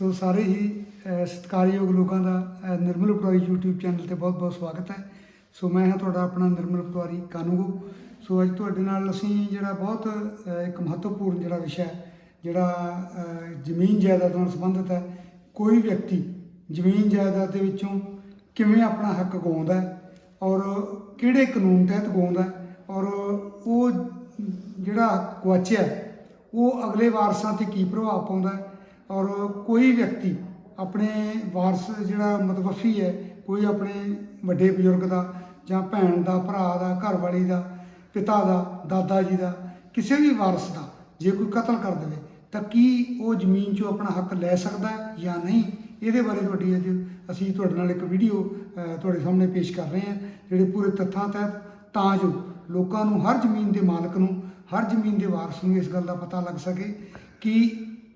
ਸੋ ਸਾਰੇ ਹੀ ਸਤਿਕਾਰਯੋਗ ਲੋਕਾਂ ਦਾ ਨਿਰਮਲ ਪਟਵਾਰੀ YouTube ਚੈਨਲ ਤੇ ਬਹੁਤ-ਬਹੁਤ ਸਵਾਗਤ ਹੈ। ਸੋ ਮੈਂ ਹਾਂ ਤੁਹਾਡਾ ਆਪਣਾ ਨਿਰਮਲ ਪਟਵਾਰੀ ਕਾਨੂੰਗੋ। ਸੋ ਅੱਜ ਤੁਹਾਡੇ ਨਾਲ ਅਸੀਂ ਜਿਹੜਾ ਬਹੁਤ ਇੱਕ ਮਹੱਤਵਪੂਰਨ ਜਿਹੜਾ ਵਿਸ਼ਾ ਹੈ, ਜਿਹੜਾ ਜ਼ਮੀਨ ਜਾਇਦਾਦ ਨਾਲ ਸੰਬੰਧਿਤ ਹੈ, ਕੋਈ ਵਿਅਕਤੀ ਜ਼ਮੀਨ ਜਾਇਦਾਦ ਦੇ ਵਿੱਚੋਂ ਕਿਵੇਂ ਆਪਣਾ ਹੱਕ ਗਵਾਉਂਦਾ ਔਰ ਕਿਹੜੇ ਕਾਨੂੰਨ ਤਹਿਤ ਗਵਾਉਂਦਾ ਔਰ ਉਹ ਜਿਹੜਾ ਗੁਆਚਿਆ ਉਹ ਅਗਲੇ ਵਾਰਸਾਂ ਤੇ ਕੀ ਪ੍ਰਭਾਵ ਪਾਉਂਦਾ ਹੈ ਔਰ ਕੋਈ ਵਿਅਕਤੀ ਆਪਣੇ ਵਾਰਸ ਜਿਹੜਾ ਮਤਵਫੀ ਹੈ, ਕੋਈ ਆਪਣੇ ਵੱਡੇ ਬਜ਼ੁਰਗ ਦਾ ਜਾਂ ਭੈਣ ਦਾ, ਭਰਾ ਦਾ, ਘਰਵਾਲੀ ਦਾ, ਪਿਤਾ ਦਾ, ਦਾਦਾ ਜੀ ਦਾ, ਕਿਸੇ ਵੀ ਵਾਰਸ ਦਾ ਜੇ ਕੋਈ ਕਤਲ ਕਰ ਦੇਵੇ, ਤਾਂ ਕੀ ਉਹ ਜ਼ਮੀਨ 'ਚੋਂ ਆਪਣਾ ਹੱਕ ਲੈ ਸਕਦਾ ਹੈ ਜਾਂ ਨਹੀਂ? ਇਹਦੇ ਬਾਰੇ ਤੁਹਾਡੀ ਅੱਜ ਅਸੀਂ ਤੁਹਾਡੇ ਨਾਲ ਇੱਕ ਵੀਡੀਓ ਤੁਹਾਡੇ ਸਾਹਮਣੇ ਪੇਸ਼ ਕਰ ਰਹੇ ਹਾਂ, ਜਿਹੜੇ ਪੂਰੇ ਤੱਥਾਂ ਤਹਿਤ ਤਾਂ ਜੋ ਲੋਕਾਂ ਨੂੰ, ਹਰ ਜ਼ਮੀਨ ਦੇ ਮਾਲਕ ਨੂੰ, ਹਰ ਜ਼ਮੀਨ ਦੇ ਵਾਰਸ ਨੂੰ ਇਸ ਗੱਲ ਦਾ ਪਤਾ ਲੱਗ ਸਕੇ ਕਿ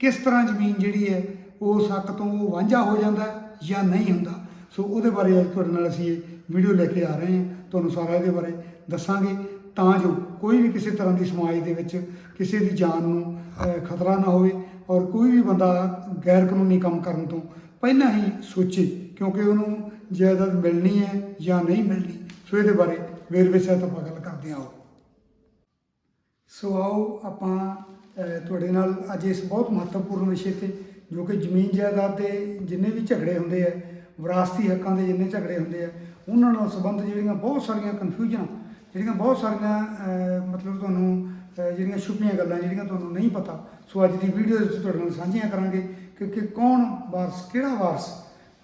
ਕਿਸ ਤਰ੍ਹਾਂ ਜ਼ਮੀਨ ਜਿਹੜੀ ਹੈ, ਉਹ ਸੱਕ ਤੋਂ ਵਾਂਝਾ ਹੋ ਜਾਂਦਾ ਜਾਂ ਨਹੀਂ ਹੁੰਦਾ? ਸੋ ਉਹਦੇ ਬਾਰੇ ਅੱਜ ਤੁਹਾਡੇ ਨਾਲ ਅਸੀਂ ਇਹ ਵੀਡੀਓ ਲੈ ਕੇ ਆ ਰਹੇ ਹਾਂ। ਤੁਹਾਨੂੰ ਸਾਰਾ ਇਹਦੇ ਬਾਰੇ ਦੱਸਾਂਗੇ। ਤਾਂ ਜੋ ਕੋਈ ਵੀ ਕਿਸੇ ਤਰ੍ਹਾਂ ਦੀ ਸਮਾਜ ਦੇ ਵਿੱਚ ਕਿਸੇ ਦੀ ਜਾਨ ਨੂੰ ਖਤਰਾ ਨਾ ਹੋਵੇ ਔਰ ਕੋਈ ਵੀ ਬੰਦਾ ਗੈਰ ਕਾਨੂੰਨੀ ਕੰਮ ਕਰਨ ਤੋਂ ਪਹਿਲਾਂ ਹੀ ਸੋਚੇ ਕਿਉਂਕਿ ਉਹਨੂੰ ਜਾਇਦਾਦ ਮਿਲਣੀ ਹੈ ਜਾਂ ਨਹੀਂ ਮਿਲਣੀ। ਸੋ ਇਹਦੇ ਬਾਰੇ ਵੇਰਵੇ ਸਹਿਤ ਆਪਾਂ ਗੱਲ ਕਰਦੇ ਹਾਂ। ਆਓ ਸੋ ਆਓ ਆਪਾਂ ਤੁਹਾਡੇ ਨਾਲ ਅੱਜ ਇਸ ਬਹੁਤ ਮਹੱਤਵਪੂਰਨ ਵਿਸ਼ੇ ਤੇ, ਜੋ ਕਿ ਜ਼ਮੀਨ ਜਾਇਦਾਦ ਦੇ ਜਿੰਨੇ ਵੀ ਝਗੜੇ ਹੁੰਦੇ ਆ, ਵਿਰਾਸਤੀ ਹੱਕਾਂ ਦੇ ਜਿੰਨੇ ਝਗੜੇ ਹੁੰਦੇ ਆ, ਉਹਨਾਂ ਨਾਲ ਸੰਬੰਧ ਜਿਹੜੀਆਂ ਬਹੁਤ ਸਾਰੀਆਂ ਕਨਫਿਊਜ਼ਨਾਂ ਜਿਹੜੀਆਂ ਬਹੁਤ ਸਾਰੀਆਂ ਮਤਲਬ ਤੁਹਾਨੂੰ ਜਿਹੜੀਆਂ ਛੁਪੀਆਂ ਗੱਲਾਂ ਜਿਹੜੀਆਂ ਤੁਹਾਨੂੰ ਨਹੀਂ ਪਤਾ, ਸੋ ਅੱਜ ਦੀ ਵੀਡੀਓ ਵਿੱਚ ਤੁਹਾਡੇ ਨਾਲ ਸਾਂਝੀਆਂ ਕਰਾਂਗੇ ਕਿ ਕਿ ਕੌਣ ਵਾਰਸ, ਕਿਹੜਾ ਵਾਰਸ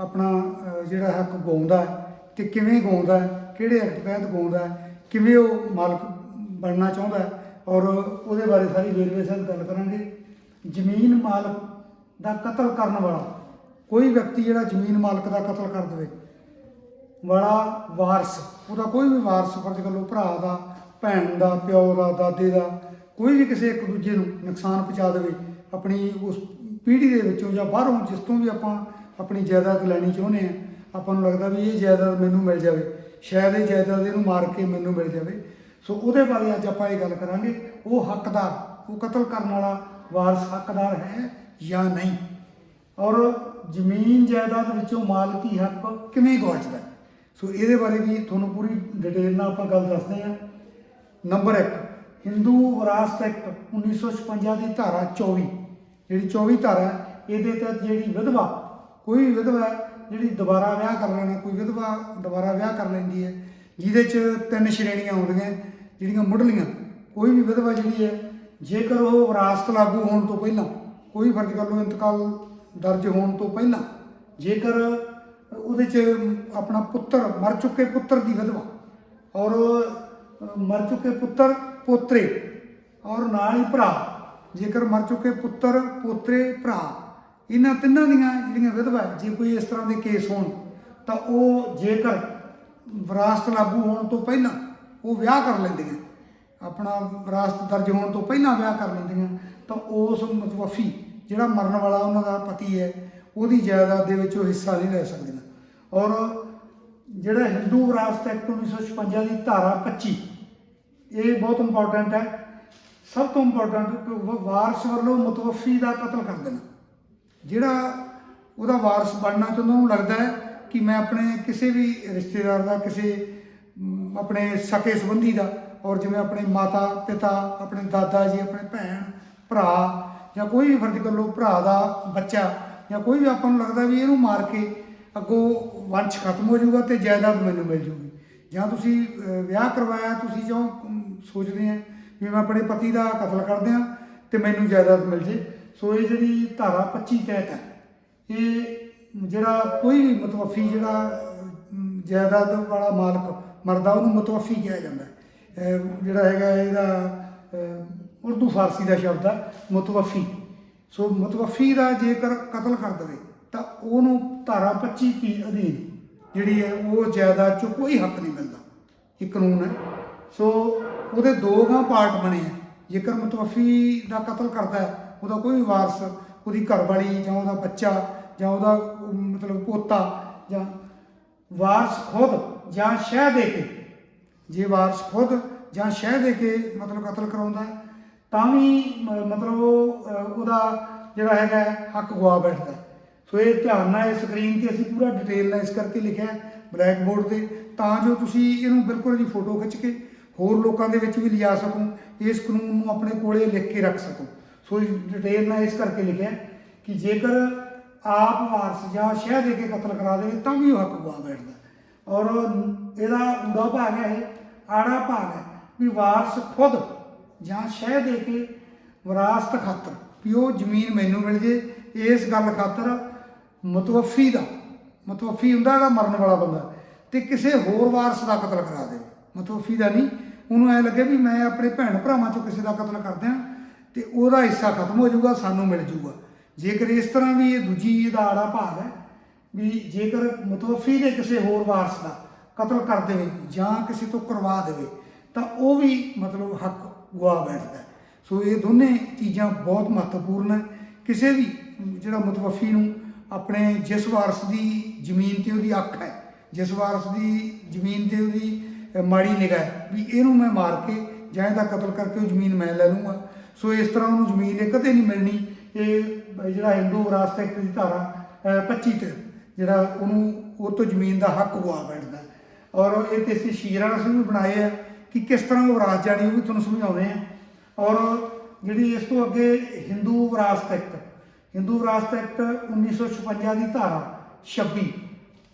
ਆਪਣਾ ਜਿਹੜਾ ਹੱਕ ਗਾਉਂਦਾ ਹੈ ਤੇ ਕਿਵੇਂ ਗਾਉਂਦਾ ਕਿਹੜੇ ਐਕਟ ਤਹਿਤ ਗਾਉਂਦਾ ਕਿਵੇਂ ਉਹ ਮਾਲਕ ਬਣਨਾ ਚਾਹੁੰਦਾ ਔਰ ਉਹਦੇ ਬਾਰੇ ਸਾਰੀ ਵੇਰਵੇ ਸਹਿਤ ਗੱਲ ਕਰਾਂਗੇ। ਜ਼ਮੀਨ ਮਾਲਕ ਦਾ ਕਤਲ ਕਰਨ ਵਾਲਾ, ਕੋਈ ਵਿਅਕਤੀ ਜਿਹੜਾ ਜ਼ਮੀਨ ਮਾਲਕ ਦਾ ਕਤਲ ਕਰ ਦੇਵੇ, ਵਾਲਾ ਵਾਰਸ, ਉਹਦਾ ਕੋਈ ਵੀ ਵਾਰਸ ਫਰਜ਼ ਕਰ ਲਓ ਭਰਾ ਦਾ, ਭੈਣ ਦਾ, ਪਿਓ ਦਾ, ਦਾਦੇ ਦਾ, ਕੋਈ ਵੀ ਕਿਸੇ ਇੱਕ ਦੂਜੇ ਨੂੰ ਨੁਕਸਾਨ ਪਹੁੰਚਾ ਦੇਵੇ, ਆਪਣੀ ਉਸ ਪੀੜ੍ਹੀ ਦੇ ਵਿੱਚੋਂ ਜਾਂ ਬਾਹਰੋਂ ਜਿਸ ਤੋਂ ਵੀ ਆਪਾਂ ਆਪਣੀ ਜਾਇਦਾਦ ਲੈਣੀ ਚਾਹੁੰਦੇ ਆ ਆਪਾਂ ਨੂੰ ਲੱਗਦਾ ਵੀ ਇਹ ਜਾਇਦਾਦ ਮੈਨੂੰ ਮਿਲ ਜਾਵੇ, ਸ਼ਾਇਦ ਇਹ ਜਾਇਦਾਦ ਇਹਨੂੰ ਮਾਰ ਕੇ ਮੈਨੂੰ ਮਿਲ ਜਾਵੇ। ਸੋ ਉਹਦੇ ਬਾਰੇ ਅੱਜ ਆਪਾਂ ਇਹ ਗੱਲ ਕਰਾਂਗੇ। ਉਹ ਹੱਕਦਾਰ, ਉਹ ਕਤਲ ਕਰਨ ਵਾਲਾ ਵਾਰਸ ਹੱਕਦਾਰ ਹੈ ਜਾਂ ਨਹੀਂ? ਔਰ ਜ਼ਮੀਨ ਜਾਇਦਾਦ ਵਿੱਚੋਂ ਮਾਲਕੀ ਹੱਕ ਕਿਵੇਂ ਗਵਾਚਦਾ ਸੋ ਇਹਦੇ ਬਾਰੇ ਵੀ ਤੁਹਾਨੂੰ ਪੂਰੀ ਡਿਟੇਲ ਨਾਲ ਆਪਾਂ ਗੱਲ ਦੱਸਦੇ ਹਾਂ। ਨੰਬਰ 1 ਹਿੰਦੂ ਵਿਰਾਸਤ ਐਕਟ 1956 ਦੀ ਧਾਰਾ 24 ਜਿਹੜੀ 24 ਧਾਰਾ ਇਹਦੇ ਤਹਿਤ ਜਿਹੜੀ ਵਿਧਵਾ, ਕੋਈ ਵੀ ਵਿਧਵਾ ਜਿਹੜੀ ਦੁਬਾਰਾ ਵਿਆਹ ਕਰ ਲੈਣਾ ਕੋਈ ਵਿਧਵਾ ਦੁਬਾਰਾ ਵਿਆਹ ਕਰ ਲੈਂਦੀ ਹੈ, ਜਿਹਦੇ 'ਚ ਤਿੰਨ ਸ਼੍ਰੇਣੀਆਂ ਆਉਂਦੀਆਂ ਜਿਹੜੀਆਂ ਮੁੱਢਲੀਆਂ ਕੋਈ ਵੀ ਵਿਧਵਾ ਜਿਹੜੀ ਹੈ, ਜੇਕਰ ਉਹ ਵਿਰਾਸਤ ਲਾਗੂ ਹੋਣ ਤੋਂ ਪਹਿਲਾਂ, ਕੋਈ ਫਰਜ਼ ਕਰ ਲਓ ਇੰਤਕਾਲ ਦਰਜ ਹੋਣ ਤੋਂ ਪਹਿਲਾਂ, ਜੇਕਰ ਉਹਦੇ 'ਚ ਆਪਣਾ ਪੁੱਤਰ, ਮਰ ਚੁੱਕੇ ਪੁੱਤਰ ਦੀ ਵਿਧਵਾ ਔਰ ਮਰ ਚੁੱਕੇ ਪੁੱਤਰ ਪੋਤਰੇ ਔਰ ਨਾਲ ਹੀ ਭਰਾ, ਜੇਕਰ ਮਰ ਚੁੱਕੇ ਪੁੱਤਰ, ਪੋਤਰੇ, ਭਰਾ, ਇਹਨਾਂ ਤਿੰਨਾਂ ਦੀਆਂ ਜਿਹੜੀਆਂ ਵਿਧਵਾ ਜੇ ਕੋਈ ਇਸ ਤਰ੍ਹਾਂ ਦੇ ਕੇਸ ਹੋਣ, ਤਾਂ ਉਹ ਜੇਕਰ ਵਿਰਾਸਤ ਲਾਗੂ ਹੋਣ ਤੋਂ ਪਹਿਲਾਂ ਉਹ ਵਿਆਹ ਕਰ ਲੈਂਦੀਆਂ। ਆਪਣਾ ਵਿਰਾਸਤ ਦਰਜ ਹੋਣ ਤੋਂ ਪਹਿਲਾਂ ਵਿਆਹ ਕਰ ਲੈਂਦੀਆਂ, ਤਾਂ ਉਸ ਮੁਤਵਫੀ ਜਿਹੜਾ ਮਰਨ ਵਾਲਾ ਉਹਨਾਂ ਦਾ ਪਤੀ ਹੈ, ਉਹਦੀ ਜਾਇਦਾਦ ਦੇ ਵਿੱਚ ਉਹ ਹਿੱਸਾ ਨਹੀਂ ਲੈ ਸਕਦੀਆਂ। ਔਰ ਜਿਹੜਾ ਹਿੰਦੂ ਵਿਰਾਸਤ ਐਕਟ 1956 ਦੀ ਧਾਰਾ 25 ਇਹ ਬਹੁਤ ਇੰਪੋਰਟੈਂਟ ਹੈ। ਸਭ ਤੋਂ ਇੰਪੋਰਟੈਂਟ ਵਾਰਸ ਵੱਲੋਂ ਮੁਤਵਫੀ ਦਾ ਕਤਲ ਕਰ ਦੇਣਾ। ਜਿਹੜਾ ਉਹਦਾ ਵਾਰਸ ਬਣਨਾ ਚਾਹੁੰਦਾ ਉਹਨੂੰ ਲੱਗਦਾ ਹੈ ਕਿ ਮੈਂ ਆਪਣੇ ਕਿਸੇ ਵੀ ਰਿਸ਼ਤੇਦਾਰ ਦਾ, ਕਿਸੇ ਆਪਣੇ ਸਕੇ ਸੰਬੰਧੀ ਦਾ ਔਰ ਜਿਵੇਂ ਆਪਣੇ ਮਾਤਾ ਪਿਤਾ, ਆਪਣੇ ਦਾਦਾ ਜੀ, ਆਪਣੇ ਭੈਣ, ਭਰਾ ਜਾਂ ਕੋਈ ਵੀ ਫਰਜ਼ ਕਰ ਲਓ ਭਰਾ ਦਾ ਬੱਚਾ ਜਾਂ ਕੋਈ ਵੀ ਆਪਾਂ ਨੂੰ ਲੱਗਦਾ ਵੀ ਇਹਨੂੰ ਮਾਰ ਕੇ ਅੱਗੋਂ ਵੰਸ਼ ਖਤਮ ਹੋ ਜਾਊਗਾ ਤੇ ਜਾਇਦਾਦ ਮੈਨੂੰ ਮਿਲ ਜੂਗੀ ਜਾਂ ਤੁਸੀਂ ਵਿਆਹ ਕਰਵਾਇਆ, ਤੁਸੀਂ ਜੋ ਸੋਚਦੇ ਆ ਵੀ ਮੈਂ ਆਪਣੇ ਪਤੀ ਦਾ ਕਤਲ ਕਰ ਦਿਆਂ ਤੇ ਮੈਨੂੰ ਜਾਇਦਾਦ ਮਿਲ ਜੇ। ਸੋ ਇਹ ਜਿਹੜੀ ਧਾਰਾ 25 ਤਹਿਤ ਹੈ, ਇਹ ਜਿਹੜਾ ਕੋਈ ਵੀ ਮਤਵਫੀ ਜਿਹੜਾ ਜਾਇਦਾਦ ਵਾਲਾ ਮਾਲਕ ਮਰਦਾ ਉਹਨੂੰ ਮਤਵਫੀ ਕਿਹਾ ਜਾਂਦਾ ਹੈ। ਜਿਹੜਾ ਹੈਗਾ ਇਹਦਾ ਉਰਦੂ ਫਾਰਸੀ ਦਾ ਸ਼ਬਦ ਹੈ ਮੁਤਵਫੀ। ਸੋ ਮਤਵਫੀ ਦਾ ਜੇਕਰ ਕਤਲ ਕਰ ਦੇਵੇ, ਤਾਂ ਉਹਨੂੰ ਧਾਰਾ 25 ਦੀ ਅਧੀਨ ਜਿਹੜੀ ਹੈ, ਉਹ ਜਾਇਦਾਦ 'ਚੋਂ ਕੋਈ ਹੱਕ ਨਹੀਂ ਮਿਲਦਾ। ਇਹ ਕਾਨੂੰਨ ਹੈ। ਸੋ ਉਹਦੇ ਦੋ ਗਾਂ ਪਾਰਟ ਬਣੇ ਆ। ਜੇਕਰ ਮੁਤਵਫੀ ਦਾ ਕਤਲ ਕਰਦਾ ਹੈ, ਉਹਦਾ ਕੋਈ ਵਾਰਸ, ਉਹਦੀ ਘਰਵਾਲੀ ਜਾਂ ਉਹਦਾ ਬੱਚਾ ਜਾਂ ਉਹਦਾ, ਮਤਲਬ ਪੋਤਾ ਜਾਂ ਵਾਰਸ ਖੁਦ ਜਾਂ ਸ਼ਹਿ ਦੇ ਕੇ ਜੇ ਵਾਰਸ ਖੁਦ ਜਾਂ ਸ਼ਹਿ ਦੇ ਕੇ ਮਤਲਬ ਕਤਲ ਕਰਾਉਂਦਾ ਤਾਂ ਵੀ ਮ- ਮਤਲਬ ਉਹ, ਉਹਦਾ ਜਿਹੜਾ ਹੈਗਾ ਹੱਕ ਗਵਾ ਬੈਠਦਾ ਸੋ ਇਹ ਧਿਆਨ ਨਾਲ ਇਸ ਸਕਰੀਨ ਤੇ ਅਸੀਂ ਪੂਰਾ ਡਿਟੇਲ ਨਾਲ ਇਸ ਕਰਕੇ ਲਿਖਿਆ ਬਲੈਕ ਬੋਰਡ ਤੇ ਤਾਂ ਜੋ ਤੁਸੀਂ ਇਹਨੂੰ ਬਿਲਕੁਲ ਜੀ ਫੋਟੋ ਖਿੱਚ ਕੇ ਹੋਰ ਲੋਕਾਂ ਦੇ ਵਿੱਚ ਵੀ ਲਿਜਾ ਸਕੋ ਇਸ ਕਾਨੂੰਨ ਨੂੰ ਆਪਣੇ ਕੋਲੇ ਲਿਖ ਕੇ ਰੱਖ ਸਕੋ। ਸੋ ਡਿਟੇਲ ਨਾਲ ਇਸ ਕਰਕੇ ਲਿਖਿਆ ਕਿ ਜੇਕਰ ਆਪ ਵਾਰਸ ਜਾਂ ਸ਼ਹਿ ਦੇ ਕੇ ਕਤਲ ਕਰਾ ਦੇਵੇ ਤਾਂ ਵੀ ਉਹ ਹੱਕ ਗਵਾ ਬੈਠਦਾ ਔਰ ਇਹਦਾ ਊੜਾ ਭਾਗ ਹੈ ਇਹ ਆੜਾ ਭਾਗ ਹੈ। ਵੀ ਵਾਰਸ ਖੁਦ ਜਾਂ ਸ਼ਹਿ ਦੇ ਕੇ ਵਿਰਾਸਤ ਖਾਤਰ, ਵੀ ਉਹ ਜ਼ਮੀਨ ਮੈਨੂੰ ਮਿਲ ਜੇ, ਇਸ ਗੱਲ ਖਾਤਰ ਮਤਵਫੀ ਦਾ, ਮਤਵਫੀ ਹੁੰਦਾ ਹੈਗਾ ਮਰਨ ਵਾਲਾ ਬੰਦਾ, ਤੇ ਕਿਸੇ ਹੋਰ ਵਾਰਸ ਦਾ ਕਤਲ ਕਰਾ ਦੇ। ਮਤਵਫੀ ਦਾ ਨਹੀਂ। ਉਹਨੂੰ ਐ ਲੱਗੇ ਵੀ ਮੈਂ ਆਪਣੇ ਭੈਣ ਭਰਾਵਾਂ ਚੋਂ ਕਿਸੇ ਦਾ ਕਤਲ ਕਰ ਦਿਆਂ ਤੇ ਉਹਦਾ ਹਿੱਸਾ ਖਤਮ ਹੋ ਜਾਊਗਾ, ਸਾਨੂੰ ਮਿਲ ਜਾਊਗਾ। ਜੇਕਰ ਇਸ ਤਰ੍ਹਾਂ ਵੀ ਇਹ ਦੂਜੀ ਇਹਦਾ ਆੜਾ ਭਾਗ ਹੈ, ਵੀ ਜੇਕਰ ਮਤਵਫੀ ਦੇ ਕਿਸੇ ਹੋਰ ਵਾਰਸ ਦਾ ਕਤਲ ਕਰ ਦੇਵੇ ਜਾਂ ਕਿਸੇ ਤੋਂ ਕਰਵਾ ਦੇਵੇ ਤਾਂ ਉਹ ਵੀ ਮਤਲਬ ਹੱਕ ਗਵਾ ਬੈਠਦਾ ਸੋ ਇਹ ਦੋਨੇ ਚੀਜ਼ਾਂ ਬਹੁਤ ਮਹੱਤਵਪੂਰਨ ਹੈ। ਕਿਸੇ ਵੀ ਜਿਹੜਾ ਮੁਤਵਫੀ ਨੂੰ ਆਪਣੇ ਜਿਸ ਵਾਰਸ ਦੀ ਜ਼ਮੀਨ ਤੇ ਉਹਦੀ ਅੱਖ ਹੈ ਜਿਸ ਵਾਰਸ ਦੀ ਜ਼ਮੀਨ ਤੇ ਉਹਦੀ ਮਾੜੀ ਨਿਗਾਹ ਵੀ ਇਹਨੂੰ ਮੈਂ ਮਾਰ ਕੇ ਜਾਂ ਇਹਦਾ ਕਤਲ ਕਰਕੇ ਉਹ ਜ਼ਮੀਨ ਮੈਂ ਲੈ ਲੂੰਗਾ ਸੋ ਇਸ ਤਰ੍ਹਾਂ ਉਹਨੂੰ ਜ਼ਮੀਨ ਇਹ ਕਦੇ ਨਹੀਂ ਮਿਲਣੀ। ਇਹ ਜਿਹੜਾ ਹਿੰਦੂ ਵਿਰਾਸਤ ਐਕਟ ਦੀ ਧਾਰਾ ਅ, 25 ਤੇ ਜਿਹੜਾ ਉਹਨੂੰ ਉਹ ਤੋਂ ਜ਼ਮੀਨ ਦਾ ਹੱਕ ਗਵਾ ਬੈਠਦਾ ਔਰ ਇਹ ਤੇ ਅਸੀਂ ਸ਼ੀਰਾਂ ਅਸੀਂ ਵੀ ਬਣਾਏ ਆ ਕਿ ਕਿਸ ਤਰ੍ਹਾਂ ਉਹ ਵਿਰਾਸਤ ਜਾਣੀ ਉਹ ਵੀ ਤੁਹਾਨੂੰ ਸਮਝਾਉਂਦੇ ਆ। ਔਰ ਜਿਹੜੀ ਇਸ ਤੋਂ ਅੱਗੇ ਹਿੰਦੂ ਵਿਰਾਸਤ ਐਕਟ ਹਿੰਦੂ ਵਿਰਾਸਤ ਐਕਟ 1956 ਦੀ ਧਾਰਾ 26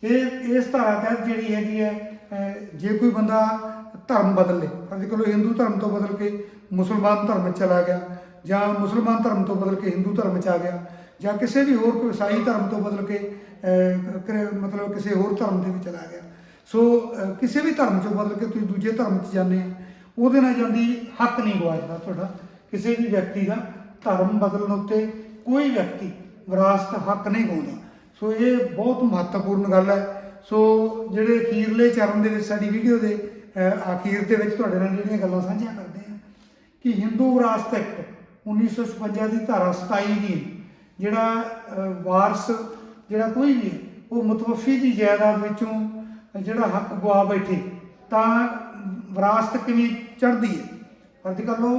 ਇਹ, ਇਸ ਧਾਰਾ ਤਹਿਤ ਜਿਹੜੀ ਹੈਗੀ ਹੈ ਜੇ ਕੋਈ ਬੰਦਾ ਧਰਮ ਬਦਲ ਲੇ ਅੱਜ ਕੱਲ੍ਹ ਹਿੰਦੂ ਧਰਮ ਤੋਂ ਬਦਲ ਕੇ ਮੁਸਲਮਾਨ ਧਰਮ ਵਿੱਚ ਚਲਾ ਗਿਆ, ਜਾਂ ਮੁਸਲਮਾਨ ਧਰਮ ਤੋਂ ਬਦਲ ਕੇ ਹਿੰਦੂ ਧਰਮ 'ਚ ਆ ਗਿਆ, ਜਾਂ ਕਿਸੇ ਵੀ ਹੋਰ ਕੋਈ ਈਸਾਈ ਧਰਮ ਤੋਂ ਬਦਲ ਕੇ, ਮਤਲਬ ਕਿਸੇ ਹੋਰ ਧਰਮ ਦੇ ਵਿੱਚ ਚਲਾ ਗਿਆ ਸੋ ਕਿਸੇ ਵੀ ਧਰਮ ਚੋਂ ਬਦਲ ਕੇ ਤੁਸੀਂ ਦੂਜੇ ਧਰਮ 'ਚ ਜਾਂਦੇ ਆ ਉਹਦੇ ਨਾਲ ਜਾਂਦੀ ਹੱਕ ਨਹੀਂ ਗਵਾਜਦਾ ਤੁਹਾਡਾ, ਕਿਸੇ ਵੀ ਵਿਅਕਤੀ ਦਾ ਧਰਮ ਬਦਲਣ ਉੱਤੇ ਕੋਈ ਵਿਅਕਤੀ ਵਿਰਾਸਤ ਹੱਕ ਨਹੀਂ ਗਵਾਉਂਦਾ। ਸੋ, ਇਹ ਬਹੁਤ ਮਹੱਤਵਪੂਰਨ ਗੱਲ ਹੈ। ਸੋ, ਜਿਹੜੇ ਅਖੀਰਲੇ ਚਰਨ ਦੇ ਵਿੱਚ ਸਾਡੀ ਵੀਡੀਓ ਦੇ ਅਖੀਰ ਦੇ ਵਿੱਚ ਤੁਹਾਡੇ ਨਾਲ ਜਿਹੜੀਆਂ ਗੱਲਾਂ ਸਾਂਝੀਆਂ ਕਰਦੇ ਹਾਂ, ਕਿ ਹਿੰਦੂ ਵਿਰਾਸਤ ਐਕਟ 1956 ਦੀ ਧਾਰਾ 27 ਦੀ ਜਿਹੜਾ ਵਾਰਸ ਜਿਹੜਾ ਕੋਈ ਵੀ ਹੈ, ਉਹ ਮੁਤਵਫੀ ਦੀ ਜਾਇਦਾਦ ਵਿੱਚੋਂ ਜਿਹੜਾ ਹੱਕ ਗਵਾ ਬੈਠੇ, ਤਾਂ ਵਿਰਾਸਤ ਕਿਵੇਂ ਚੜ੍ਹਦੀ ਹੈ ਅੱਜ ਕੱਲ੍ਹ ਲਓ,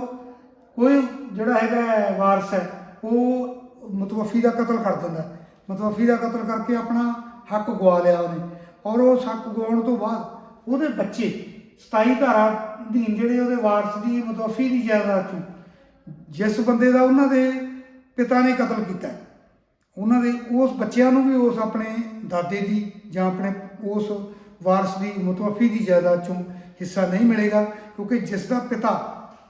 ਕੋਈ ਜਿਹੜਾ ਹੈਗਾ ਵਾਰਸ ਹੈ, ਉਹ ਮਤਵਫੀ ਦਾ ਕਤਲ ਕਰ ਦਿੰਦਾ ਹੈ। ਮਤਵਫੀ ਦਾ ਕਤਲ ਕਰਕੇ ਆਪਣਾ ਹੱਕ ਗਵਾ ਲਿਆ ਉਹਨੇ ਔਰ ਉਹ ਹੱਕ ਗਵਾਉਣ ਤੋਂ ਬਾਅਦ ਉਹਦੇ ਬੱਚੇ 27 ਧਾਰਾ ਅਧੀਨ ਜਿਹੜੇ ਉਹਦੇ ਵਾਰਸ ਦੀ, ਮਤਵਫੀ ਦੀ ਜਾਇਦਾਦ ਚੋਂ, ਜਿਸ ਬੰਦੇ ਦਾ ਉਹਨਾਂ ਦੇ ਪਿਤਾ ਨੇ ਕਤਲ ਕੀਤਾ ਉਹਨਾਂ ਦੇ ਉਸ ਬੱਚਿਆਂ ਨੂੰ ਵੀ ਉਸ ਆਪਣੇ ਦਾਦੇ ਦੀ ਜਾਂ ਆਪਣੇ ਉਸ ਵਾਰਸ ਦੀ ਮਤਵਫੀ ਦੀ ਜਾਇਦਾਦ ਚੋਂ ਹਿੱਸਾ ਨਹੀਂ ਮਿਲੇਗਾ, ਕਿਉਂਕਿ ਜਿਸ ਦਾ ਪਿਤਾ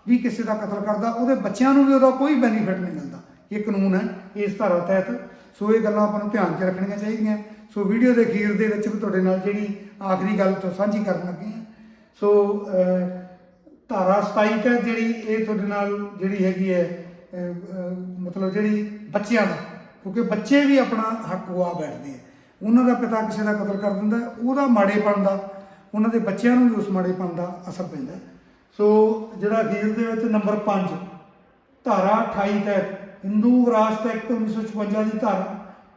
ਵੀ ਕਿਸੇ ਦਾ ਕਤਲ ਕਰਦਾ, ਉਹਦੇ ਬੱਚਿਆਂ ਨੂੰ ਵੀ ਉਹਦਾ ਕੋਈ ਬੈਨੀਫਿਟ ਨਹੀਂ ਮਿਲਦਾ। ਇਹ ਕਾਨੂੰਨ ਹੈ, ਇਸ ਧਾਰਾ ਤਹਿਤ। ਸੋ ਇਹ ਗੱਲਾਂ ਆਪਾਂ ਨੂੰ ਧਿਆਨ 'ਚ ਰੱਖਣੀਆਂ ਚਾਹੀਦੀਆਂ। ਸੋ ਵੀਡੀਓ ਦੇ ਅਖੀਰ ਦੇ ਵਿੱਚ ਵੀ ਤੁਹਾਡੇ ਨਾਲ ਜਿਹੜੀ ਆਖਰੀ ਗੱਲ ਤੋਂ ਸਾਂਝੀ ਕਰਨ ਲੱਗੇ ਹਾਂ। ਸੋ ਧਾਰਾ 27 ਤਹਿਤ ਜਿਹੜੀ ਇਹ ਤੁਹਾਡੇ ਨਾਲ ਜਿਹੜੀ ਹੈਗੀ ਹੈ ਮਤਲਬ ਜਿਹੜੀ ਬੱਚਿਆਂ ਦਾ, ਕਿਉਂਕਿ ਬੱਚੇ ਵੀ ਆਪਣਾ ਹੱਕ ਗਵਾ ਬੈਠਦੇ ਆ। ਉਹਨਾਂ ਦਾ ਪਿਤਾ ਕਿਸੇ ਦਾ ਕਤਲ ਕਰ ਦਿੰਦਾ ਉਹਦਾ ਮਾੜੇਪਣ ਦਾ ਉਹਨਾਂ ਦੇ ਬੱਚਿਆਂ ਨੂੰ ਵੀ ਉਸ ਮਾੜੇਪਣ ਦਾ ਅਸਰ ਪੈਂਦਾ ਸੋ ਜਿਹੜਾ ਅਖੀਰ ਦੇ ਵਿੱਚ ਨੰਬਰ 5 ਧਾਰਾ 28 ਤਹਿਤ ਹਿੰਦੂ ਵਿਰਾਸਤ ਐਕਟ 1956 ਦੀ ਧਾਰਾ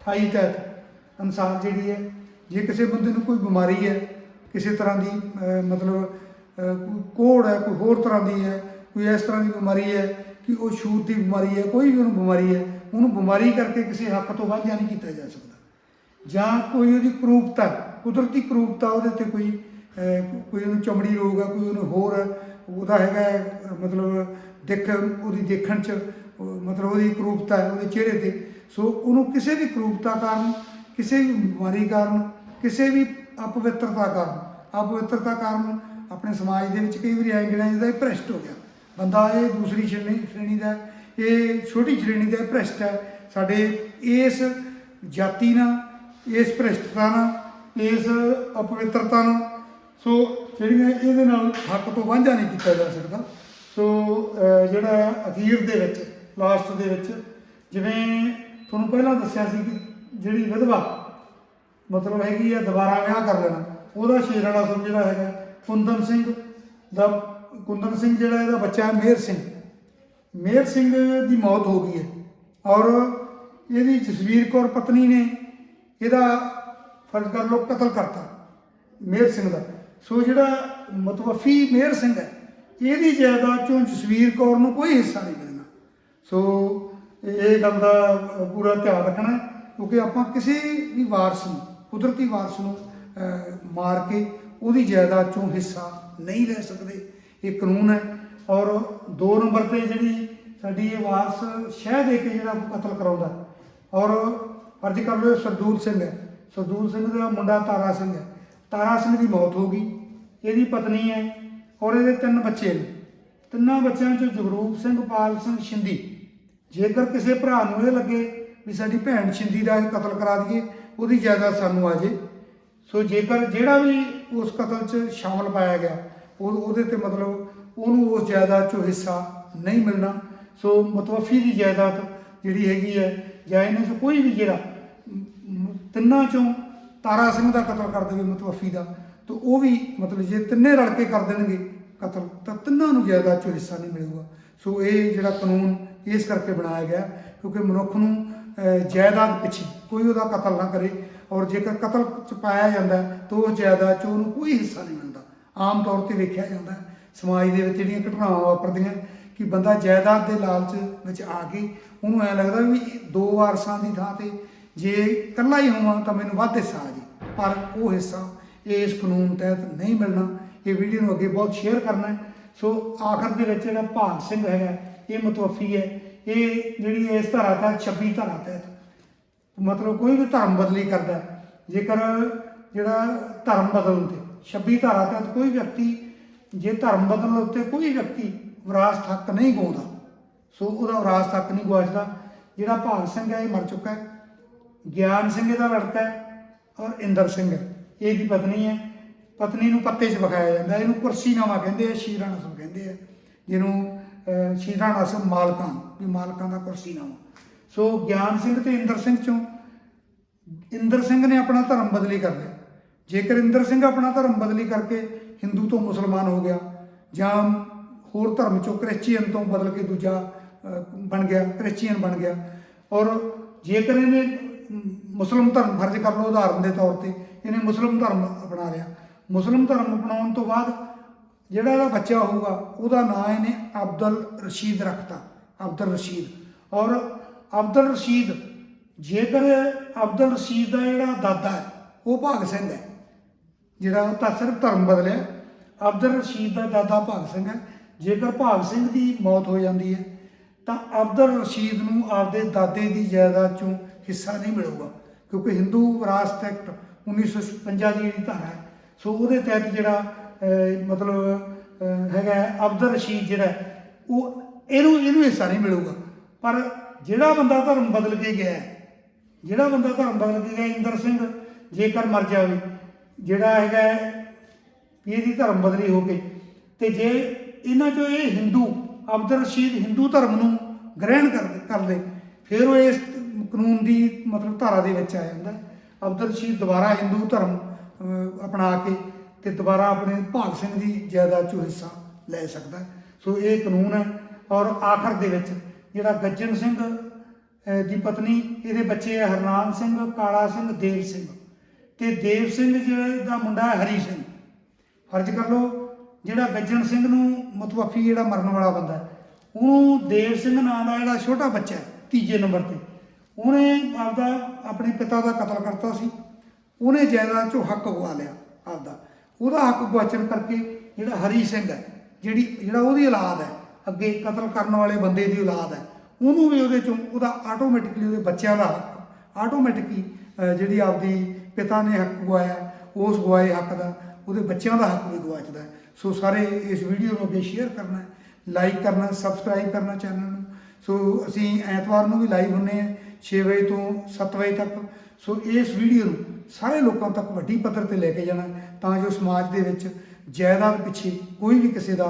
28 ਤਹਿਤ ਅਨੁਸਾਰ ਜਿਹੜੀ ਹੈ ਜੇ ਕਿਸੇ ਬੰਦੇ ਨੂੰ ਕੋਈ ਬਿਮਾਰੀ ਹੈ ਕਿਸੇ ਤਰ੍ਹਾਂ ਦੀ ਮਤਲਬ ਅਹ, ਕੋੜ ਹੈ ਕੋਈ ਹੋਰ ਤਰ੍ਹਾਂ ਦੀ ਹੈ ਕੋਈ ਇਸ ਤਰ੍ਹਾਂ ਦੀ ਬਿਮਾਰੀ ਹੈ ਕਿ ਉਹ ਛੂਤ ਦੀ ਬਿਮਾਰੀ ਹੈ ਕੋਈ ਵੀ ਉਹਨੂੰ ਬਿਮਾਰੀ ਹੈ ਉਹਨੂੰ ਬਿਮਾਰੀ ਕਰਕੇ ਕਿਸੇ ਹੱਕ ਤੋਂ ਵਾਂਝਾ ਨਹੀਂ ਕੀਤਾ ਜਾ ਸਕਦਾ। ਜਾਂ ਕੋਈ ਉਹਦੀ ਕਰੂਪਤਾ ਕੁਦਰਤੀ ਕਰੂਪਤਾ ਉਹਦੇ ਤੇ ਕੋਈ ਕੋਈ ਉਹਨੂੰ ਚਮੜੀ ਰੋਗ ਹੈ ਕੋਈ ਉਹਨੂੰ ਹੋਰ, ਉਹਦਾ ਹੈਗਾ, ਮਤਲਬ ਦੇਖ, ਉਹਦੀ ਦੇਖਣ ਚ ਮਤਲਬ ਉਹਦੀ ਕਰੂਪਤਾ ਹੈ ਉਹਦੇ ਚਿਹਰੇ ਤੇ। ਸੋ ਉਹਨੂੰ ਕਿਸੇ ਵੀ ਕਰੂਪਤਾ ਕਾਰਨ, ਕਿਸੇ ਵੀ ਬਿਮਾਰੀ ਕਾਰਨ, ਕਿਸੇ ਵੀ ਅਪਵਿੱਤਰਤਾ ਕਾਰਨ ਅਪਵਿੱਤਰਤਾ ਕਾਰਨ ਆਪਣੇ ਸਮਾਜ ਦੇ ਵਿੱਚ ਕਈ ਵਾਰੀ ਐਂ ਗਿਣਿਆ ਇਹਦਾ ਇਹ ਭ੍ਰਿਸ਼ਟ ਹੋ ਗਿਆ। ਬੰਦਾ ਇਹ ਦੂਸਰੀ ਸ਼੍ਰੇਣੀ ਸ਼੍ਰੇਣੀ ਦਾ, ਇਹ ਛੋਟੀ ਸ਼੍ਰੇਣੀ ਦਾ ਇਹ ਭ੍ਰਿਸ਼ਟ ਹੈ। ਸਾਡੇ ਇਸ ਜਾਤੀ ਨਾਲ ਇਸ ਭ੍ਰਿਸ਼ਟਤਾ ਨਾਲ, ਇਸ ਅਪਵਿੱਤਰਤਾ ਨਾਲ। ਸੋ ਜਿਹੜੀਆਂ ਇਹਦੇ ਨਾਲ ਹੱਕ ਤੋਂ ਵਾਂਝਾ ਨਹੀਂ ਕੀਤਾ ਜਾ ਸਕਦਾ। ਸੋ ਜਿਹੜਾ ਅਖੀਰ ਦੇ ਵਿੱਚ ਲਾਸਟ ਦੇ ਵਿੱਚ, ਜਿਵੇਂ ਤੁਹਾਨੂੰ ਪਹਿਲਾਂ ਦੱਸਿਆ ਸੀ ਕਿ ਜਿਹੜੀ ਵਿਧਵਾ, ਮਤਲਬ ਹੈਗੀ ਆ ਦੁਬਾਰਾ ਵਿਆਹ ਕਰ ਲੈਣਾ, ਉਹਦਾ ਸ਼ੇਰ ਵਾਲਾ ਜਿਹੜਾ ਹੈਗਾ, ਕੁੰਦਨ ਸਿੰਘ ਦਾ, ਕੁੰਦਨ ਸਿੰਘ ਜਿਹੜਾ ਇਹਦਾ ਬੱਚਾ ਹੈ, ਮੇਹਰ ਸਿੰਘ। ਮੇਹਰ ਸਿੰਘ ਦੀ ਮੌਤ ਹੋ ਗਈ ਹੈ। ਔਰ ਇਹਦੀ ਜਸਵੀਰ ਕੌਰ ਪਤਨੀ ਨੇ ਇਹਦਾ ਫਰਜ਼ ਕਰ ਲਓ ਕਤਲ ਕਰਤਾ, ਮੇਹਰ ਸਿੰਘ ਦਾ। ਸੋ ਜਿਹੜਾ ਮਤਵਫੀ ਮੇਹਰ ਸਿੰਘ ਹੈ, ਇਹਦੀ ਜਾਇਦਾਦ ਚੋਂ ਜਸਵੀਰ ਕੌਰ ਨੂੰ ਕੋਈ ਹਿੱਸਾ ਨਹੀਂ ਮਿਲਣਾ। ਸੋ ਇਹ ਗੱਲ ਦਾ ਪੂਰਾ ਧਿਆਨ ਰੱਖਣਾ ਕਿਉਂਕਿ ਆਪਾਂ ਕਿਸੇ ਵੀ ਵਾਰਸ ਨੂੰ, ਕੁਦਰਤੀ ਵਾਰਸ ਨੂੰ ਮਾਰ ਕੇ ਉਹਦੀ ਜਾਇਦਾਦ ਚੋਂ ਹਿੱਸਾ ਨਹੀਂ ਲੈ ਸਕਦੇ। ਇਹ ਕਾਨੂੰਨ ਹੈ ਔਰ ਦੋ ਨੰਬਰ ਤੇ ਜਿਹੜੀ ਸਾਡੀ ਇਹ ਵਾਰਸ ਸ਼ਹਿ ਦੇ ਕੇ ਜਿਹੜਾ ਕਤਲ ਕਰਾਉਂਦਾ ਔਰ ਫਰਜ਼ ਕਰ ਲਓ ਸਰਦੂਲ ਸਿੰਘ ਹੈ। ਸਰਦੂਲ ਸਿੰਘ ਦਾ ਮੁੰਡਾ ਤਾਰਾ ਸਿੰਘ ਹੈ। ਤਾਰਾ ਸਿੰਘ ਦੀ ਮੌਤ ਹੋ ਗਈ। ਇਹਦੀ ਪਤਨੀ ਹੈ ਔਰ ਇਹਦੇ ਤਿੰਨ ਬੱਚੇ ਨੇ। ਤਿੰਨਾਂ ਬੱਚਿਆਂ ਚੋਂ ਜਗਰੂਪ ਸਿੰਘ ਪਾਲ ਸਿੰਘ, ਸ਼ਿੰਦੀ। ਜੇਕਰ ਕਿਸੇ ਭਰਾ ਨੂੰ ਇਹ ਲੱਗੇ ਵੀ ਸਾਡੀ ਭੈਣ ਸ਼ਿੰਦੀ ਦਾ ਕਤਲ ਕਰਾ ਦਈਏ, ਉਹਦੀ ਜਾਇਦਾਦ ਸਾਨੂੰ ਆ ਜੇ। ਸੋ ਜੇਕਰ ਜਿਹੜਾ ਵੀ ਉਸ ਕਤਲ 'ਚ ਸ਼ਾਮਲ ਪਾਇਆ ਗਿਆ, ਉਹ ਉਹਦੇ ਤੇ ਮਤਲਬ ਉਹਨੂੰ ਉਸ ਜਾਇਦਾਦ 'ਚੋਂ ਹਿੱਸਾ ਨਹੀਂ ਮਿਲਣਾ। ਸੋ ਮਤਵਫੀ ਦੀ ਜਾਇਦਾਦ ਜਿਹੜੀ ਹੈਗੀ ਹੈ ਜਾਂ ਇਹਨਾਂ 'ਚ ਕੋਈ ਵੀ ਜਿਹੜਾ ਤਿੰਨਾਂ 'ਚੋਂ ਤਾਰਾ ਸਿੰਘ ਦਾ ਕਤਲ ਕਰ ਦੇਵੇ ਮਤਵਫੀ ਦਾ, ਤਾਂ ਉਹ ਵੀ ਮਤਲਬ ਜੇ ਤਿੰਨੇ ਰਲ ਕੇ ਕਰ ਦੇਣਗੇ ਕਤਲ, ਤਾਂ ਤਿੰਨਾਂ ਨੂੰ ਜਾਇਦਾਦ 'ਚੋਂ ਹਿੱਸਾ ਨਹੀਂ ਮਿਲੂਗਾ। ਸੋ ਇਹ ਜਿਹੜਾ ਕਾਨੂੰਨ ਇਸ ਕਰਕੇ ਬਣਾਇਆ ਗਿਆ, ਕਿਉਂਕਿ ਮਨੁੱਖ ਨੂੰ ਜਾਇਦਾਦ ਪਿੱਛੇ ਕੋਈ ਉਹਦਾ ਕਤਲ ਨਾ ਕਰੇ ਔਰ ਜੇਕਰ ਕਤਲ ਚ ਪਾਇਆ ਜਾਂਦਾ ਤਾਂ ਉਹ ਜਾਇਦਾਦ 'ਚ ਉਹਨੂੰ ਕੋਈ ਹਿੱਸਾ ਨਹੀਂ ਮਿਲਦਾ। ਆਮ ਤੌਰ ਤੇ ਵੇਖਿਆ ਜਾਂਦਾ ਸਮਾਜ ਦੇ ਵਿੱਚ ਜਿਹੜੀਆਂ ਘਟਨਾਵਾਂ ਵਾਪਰਦੀਆਂ ਕਿ ਬੰਦਾ ਜਾਇਦਾਦ ਦੇ ਲਾਲਚ ਵਿੱਚ ਆ ਕੇ ਉਹਨੂੰ ਐ ਲੱਗਦਾ ਵੀ ਦੋ ਵਾਰਸਾਂ ਦੀ ਥਾਂ ਤੇ ਜੇ ਇਕੱਲਾ ਹੀ ਹੋਵਾਂ ਤਾਂ ਮੈਨੂੰ ਵੱਧ ਹਿੱਸਾ ਆ ਜੇ। ਪਰ ਉਹ ਹਿੱਸਾ ਇਸ ਕਾਨੂੰਨ ਤਹਿਤ ਨਹੀਂ ਮਿਲਣਾ। ਇਹ ਵੀਡੀਓ ਨੂੰ ਅੱਗੇ ਬਹੁਤ ਸ਼ੇਅਰ ਕਰਨਾ ਹੈ। ਸੋ ਆਖਰ ਦੇ ਵਿੱਚ ਜਿਹੜਾ ਭਾਗ ਸਿੰਘ ਹੈਗਾ, ਇਹ ਮਤਵਫੀ ਹੈ। ਇਹ ਜਿਹੜੀ ਇਸ ਧਾਰਾ ਤਹਿਤ 26 ਧਾਰਾ ਤਹਿਤ। ਮਤਲਬ ਕੋਈ ਵੀ ਧਰਮ ਬਦਲੀ ਕਰਦਾ ਜੇਕਰ ਜਿਹੜਾ ਧਰਮ ਬਦਲਣ ਤੇ 26 ਧਾਰਾ ਤਹਿਤ ਕੋਈ ਵਿਅਕਤੀ, ਜੇ ਧਰਮ ਬਦਲਣ ਉੱਤੇ ਕੋਈ ਵਿਅਕਤੀ ਵਿਰਾਸਤ ਹੱਕ ਨਹੀਂ ਗਾਉਂਦਾ, ਸੋ ਉਹਦਾ ਵਿਰਾਸਤ ਹੱਕ ਨਹੀਂ ਗਵਾਚਦਾ। ਜਿਹੜਾ ਭਾਗ ਸਿੰਘ ਹੈ, ਇਹ ਮਰ ਚੁੱਕਾ ਹੈ। ਗਿਆਨ ਸਿੰਘ ਇਹਦਾ ਲੜਕਾ ਹੈ ਔਰ ਇੰਦਰ ਸਿੰਘ ਇਹਦੀ ਪਤਨੀ ਹੈ। ਪਤਨੀ ਨੂੰ ਪੱਤੇ 'ਚ ਵਿਖਾਇਆ ਜਾਂਦਾ। ਹੈ। ਇਹਨੂੰ ਕੁਰਸੀਨਾਮਾ ਕਹਿੰਦੇ ਆ ਸ਼ੀਰਾ ਨਸਮ ਕਹਿੰਦੇ ਆ ਜਿਹਨੂੰ ਅਹ, ਸ਼ੀਰਾ ਨਸਮ ਮਾਲਕਾਂ ਵੀ ਮਾਲਕਾਂ ਦਾ ਕੁਰਸੀਨਾਮਾ ਸੋ ਗਿਆਨ ਸਿੰਘ ਤੇ ਇੰਦਰ ਸਿੰਘ ਚੋਂ ਇੰਦਰ ਸਿੰਘ ਨੇ ਆਪਣਾ ਧਰਮ ਬਦਲੀ ਕਰ ਲਿਆ। ਜੇਕਰ ਇੰਦਰ ਸਿੰਘ ਆਪਣਾ ਧਰਮ ਬਦਲੀ ਕਰਕੇ ਹਿੰਦੂ ਤੋਂ ਮੁਸਲਮਾਨ ਹੋ ਗਿਆ ਜਾਂ ਹੋਰ ਧਰਮ ਚੋਂ ਕ੍ਰਿਸਚੀਅਨ ਤੋਂ ਬਦਲ ਕੇ ਦੂਜਾ ਬਣ ਗਿਆ ਕ੍ਰਿਸਚੀਅਨ ਬਣ ਗਿਆ ਔਰ ਜੇਕਰ ਇਹਨੇ ਮੁਸਲਮ ਧਰਮ ਫਰਜ਼ ਕਰ ਲਓ, ਉਦਾਹਰਨ ਦੇ ਤੌਰ ਤੇ, ਇਹਨੇ ਮੁਸਲਮ ਧਰਮ ਅਪਣਾ ਲਿਆ। ਮੁਸਲਮ ਧਰਮ ਅਪਣਾਉਣ ਤੋਂ ਬਾਅਦ ਜਿਹੜਾ ਇਹਦਾ ਬੱਚਾ ਹੋਊਗਾ, ਉਹਦਾ ਨਾਂ ਇਹਨੇ ਅਬਦੁਲ ਰਸ਼ੀਦ ਰੱਖਤਾ, ਅਬਦੁਲ ਰਸ਼ੀਦ। ਔਰ ਅਬਦੁਲ ਰਸ਼ੀਦ, ਜੇਕਰ ਅਬਦੁਲ ਰਸ਼ੀਦ ਦਾ ਜਿਹੜਾ ਦਾਦਾ ਹੈ, ਉਹ ਭਾਗ ਸਿੰਘ ਹੈ, ਜਿਹੜਾ ਉਹ ਤਾਂ ਸਿਰਫ ਧਰਮ ਬਦਲਿਆ, ਅਬਦੁਲ ਰਸ਼ੀਦ ਦਾ ਦਾਦਾ ਭਾਗ ਸਿੰਘ ਹੈ। ਜੇਕਰ ਭਾਗ ਸਿੰਘ ਦੀ ਮੌਤ ਹੋ ਜਾਂਦੀ ਹੈ, ਤਾਂ ਅਬਦੁਲ ਰਸ਼ੀਦ ਨੂੰ ਆਪਦੇ ਦਾਦੇ ਦੀ ਜਾਇਦਾਦ ਚੋਂ ਹਿੱਸਾ ਨਹੀਂ ਮਿਲੂਗਾ ਕਿਉਂਕਿ ਹਿੰਦੂ ਵਿਰਾਸਤ ਐਕਟ 1956 ਦੀ ਜਿਹੜੀ ਧਾਰਾ ਹੈ ਸੋ ਉਹਦੇ ਤਹਿਤ ਜਿਹੜਾ ਮਤਲਬ ਹੈਗਾ ਹੈ, ਅਬਦੁਲ ਰਸ਼ੀਦ ਜਿਹੜਾ ਉਹ ਇਹਨੂੰ ਇਹਨੂੰ ਹਿੱਸਾ ਨਹੀਂ ਮਿਲੂਗਾ। ਪਰ ਜਿਹੜਾ ਬੰਦਾ ਧਰਮ ਬਦਲ ਕੇ ਗਿਆ ਜਿਹੜਾ ਬੰਦਾ ਧਰਮ ਬਦਲ ਕੇ ਗਿਆ ਇੰਦਰ ਸਿੰਘ ਜੇਕਰ ਮਰ ਜਾਵੇ ਜਿਹੜਾ ਹੈਗਾ ਵੀ ਇਹਦੀ ਧਰਮ ਬਦਲੀ ਹੋ ਕੇ ਤੇ ਜੇ ਇਹਨਾਂ ਚੋਂ ਇਹ ਹਿੰਦੂ ਅਬਦੁਲ ਰਸ਼ੀਦ ਹਿੰਦੂ ਧਰਮ ਨੂੰ ਗ੍ਰਹਿਣ ਕਰ ਕਰ ਲੇ ਫਿਰ ਉਹ ਇਸ ਕਾਨੂੰਨ ਦੀ ਮਤਲਬ ਧਾਰਾ ਦੇ ਵਿੱਚ ਆ ਜਾਂਦਾ। ਅਬਦੁਲ ਰਸ਼ੀਦ ਦੁਬਾਰਾ ਹਿੰਦੂ ਧਰਮ ਅਪਣਾ ਕੇ ਤੇ ਦੁਬਾਰਾ ਆਪਣੇ ਭਾਗ ਸਿੰਘ ਦੀ ਜਾਇਦਾਦ ਚੋਂ ਹਿੱਸਾ ਲੈ ਸਕਦਾ ਸੋ ਇਹ ਕਾਨੂੰਨ ਹੈ ਔਰ ਆਖਰ ਦੇ ਵਿੱਚ ਜਿਹੜਾ ਗੱਜਣ ਸਿੰਘ ਦੀ ਪਤਨੀ, ਇਹਦੇ ਬੱਚੇ ਹੈ ਹਰਨਾਮ ਸਿੰਘ, ਕਾਲਾ ਸਿੰਘ, ਦੇਵ ਸਿੰਘ। ਤੇ ਦੇਵ ਸਿੰਘ ਜਿਹੜੇ ਦਾ ਮੁੰਡਾ ਹੈ ਹਰੀ ਸਿੰਘ। ਫਰਜ਼ ਕਰ ਲਓ, ਜਿਹੜਾ ਗੱਜਣ ਸਿੰਘ ਨੂੰ ਮਤਵਫੀ ਜਿਹੜਾ ਮਰਨ ਵਾਲਾ ਬੰਦਾ ਉਹਨੂੰ ਦੇਵ ਸਿੰਘ ਨਾਂ ਦਾ ਜਿਹੜਾ ਛੋਟਾ ਬੱਚਾ ਹੈ ਤੀਜੇ ਨੰਬਰ ਤੇ। ਉਹਨੇ ਆਪਦਾ ਆਪਣੇ ਪਿਤਾ ਦਾ ਕਤਲ ਕਰਤਾ ਸੀ। ਉਹਨੇ ਜਾਇਦਾਦ ਚੋਂ ਹੱਕ ਗਵਾ ਲਿਆ ਆਪਦਾ। ਉਹਦਾ ਹੱਕ ਗਵਾਚਣ ਕਰਕੇ ਜਿਹੜਾ ਹਰੀ ਸਿੰਘ ਹੈ, ਜਿਹੜੀ, ਜਿਹੜਾ ਉਹਦੀ ਔਲਾਦ ਹੈ, ਅੱਗੇ ਕਤਲ ਕਰਨ ਵਾਲੇ ਬੰਦੇ ਦੀ ਔਲਾਦ ਹੈ, ਉਹਨੂੰ ਵੀ ਉਹਦੇ ਚੋਂ ਉਹਦਾ ਆਟੋਮੈਟਿਕਲੀ ਉਹਦੇ ਬੱਚਿਆਂ ਦਾ ਹੱਕ ਆਟੋਮੈਟਿਕਲੀ ਜਿਹੜੀ ਆਪਦੀ ਪਿਤਾ ਨੇ ਹੱਕ ਗਵਾਇਆ, ਉਸ ਗਵਾਏ ਹੱਕ ਦਾ, ਉਹਦੇ ਬੱਚਿਆਂ ਦਾ ਹੱਕ ਵੀ ਗਵਾਚਦਾ ਸੋ ਸਾਰੇ ਇਸ ਵੀਡੀਓ ਨੂੰ ਅੱਗੇ ਸ਼ੇਅਰ ਕਰਨਾ ਲਾਈਕ ਕਰਨਾ ਸਬਸਕ੍ਰਾਈਬ ਕਰਨਾ ਚੈਨਲ ਨੂੰ। ਸੋ ਅਸੀਂ ਐਤਵਾਰ ਨੂੰ ਵੀ ਲਾਈਵ ਹੁੰਨੇ ਆ 6 ਵਜੇ ਤੋਂ 7 ਵਜੇ ਤੱਕ। ਸੋ ਇਸ ਵੀਡੀਓ ਨੂੰ ਸਾਰੇ ਲੋਕਾਂ ਤੱਕ ਵੱਡੀ ਪੱਧਰ ਤੇ ਲੈ ਕੇ ਜਾਣਾ, ਤਾਂ ਜੋ ਸਮਾਜ ਦੇ ਵਿੱਚ ਜਾਇਦਾਦ ਪਿੱਛੇ ਕੋਈ ਵੀ ਕਿਸੇ ਦਾ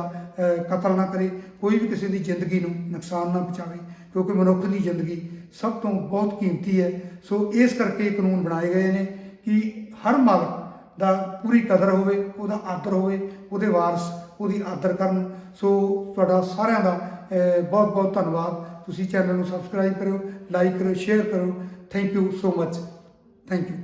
ਕਤਲ ਨਾ ਕਰੇ, ਕੋਈ ਵੀ ਕਿਸੇ ਦੀ ਜ਼ਿੰਦਗੀ ਨੂੰ ਨੁਕਸਾਨ ਨਾ ਪਹੁੰਚਾਵੇ, ਕਿਉਂਕਿ ਮਨੁੱਖ ਦੀ ਜ਼ਿੰਦਗੀ ਸਭ ਤੋਂ ਬਹੁਤ ਕੀਮਤੀ ਹੈ। ਸੋ ਇਸ ਕਰਕੇ ਕਾਨੂੰਨ ਬਣਾਏ ਗਏ ਨੇ ਕਿ ਹਰ ਮਾਲਕ ਦਾ ਪੂਰੀ ਕਦਰ ਹੋਵੇ, ਉਹਦਾ ਆਦਰ ਹੋਵੇ, ਉਹਦੇ ਵਾਰਸ ਉਹਦੀ ਆਦਰ ਕਰਨ। ਸੋ ਤੁਹਾਡਾ ਸਾਰਿਆਂ ਦਾ ਬਹੁਤ ਬਹੁਤ ਧੰਨਵਾਦ। ਤੁਸੀਂ ਚੈਨਲ ਨੂੰ ਸਬਸਕ੍ਰਾਈਬ ਕਰੋ ਲਾਈਕ ਕਰੋ ਸ਼ੇਅਰ ਕਰੋ thank you so much thank you